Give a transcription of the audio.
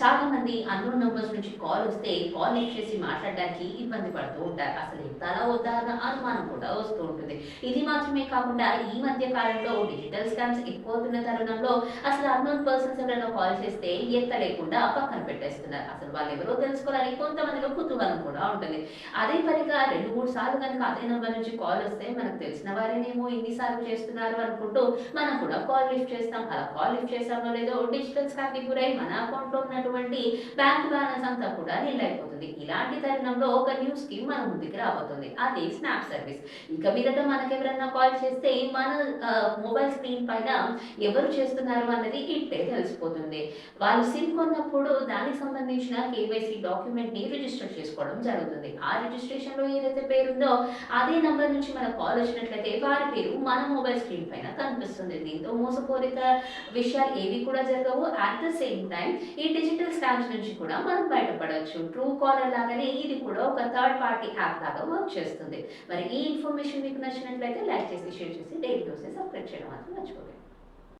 చాలా మంది unknown numbers నుంచి కాల్ వస్తే కాల్ లిఫ్ట్ చేసి మాట్లాడడానికి ఇబ్బంది పడుతూ ఉంటారు. అసలు ఎంతలా వద్దా అన్న అనుమానం కూడా వస్తూ ఉంటుంది. ఇది మాత్రమే కాకుండా ఈ మధ్య కాలంలో డిజిటల్ స్కామ్స్ ఎక్కువ అవుతున్న తరుణంలో అసలు అన్నోన్ పర్సన్స్ ఎవరైనా కాల్ చేస్తే ఎత్తలేకుండా పక్కన పెట్టేస్తున్నారు. అసలు వాళ్ళు ఎవరో తెలుసుకోవాలని కొంతమందిలో కుతూహలం కూడా ఉంటుంది. అదే పనిగా రెండు మూడు సార్లు కనుక అదే నంబర్ నుంచి కాల్ వస్తే మనకు తెలిసిన వారేనేమో ఎన్నిసార్లు చేస్తున్నారు అనుకుంటూ మనం కూడా కాల్ లిఫ్ట్ చేస్తాం. అలా కాల్ లిఫ్ట్ చేస్తామో లేదో డిజిటల్ స్కామ్కి గురై మన అకౌంట్లో ఉన్నట్టు ఉన్నటువంటి బ్యాంక్ బ్యాలెన్స్ అంతా కూడా నిల్ అయిపోతుంది ఇలాంటి తరుణంలో ఒక న్యూస్కి మన ముందుకు రాబోతుంది. అది స్నాప్ సర్వీస్. ఇక మీదట మనకి ఎవరైనా కాల్ చేస్తే మన మొబైల్ స్క్రీన్ పైన ఎవరు చేస్తున్నారు అన్నది ఇట్టే తెలిసిపోతుంది. వాళ్ళు సిమ్ కొన్నప్పుడు దానికి సంబంధించిన కేవైసీ డాక్యుమెంట్ని రిజిస్టర్ చేసుకోవడం జరుగుతుంది. ఆ రిజిస్ట్రేషన్లో ఏదైతే పేరు ఉందో అదే నంబర్ నుంచి మనకు కాల్ వచ్చినట్లయితే వారి పేరు మన మొబైల్ స్క్రీన్ పైన కనిపిస్తుంది. దీంతో మోసపూరిత విషయాలు ఏవి కూడా జరగవు. అట్ ద సేమ్ టైం ఈ డిజిటల్ స్కామ్స్ నుంచి కూడా మనం బయటపడవచ్చు. ట్రూ కాలర్ లాగానే ఇది కూడా ఒక థర్డ్ పార్టీ యాప్ లాగా వర్క్ చేస్తుంది. మరి ఈ ఇన్ఫర్మేషన్ మీకు నచ్చినట్లయితే లైక్ చేసి షేర్ చేసి డైలీ డోసెస్ शिक्षण माध्यम छोड़े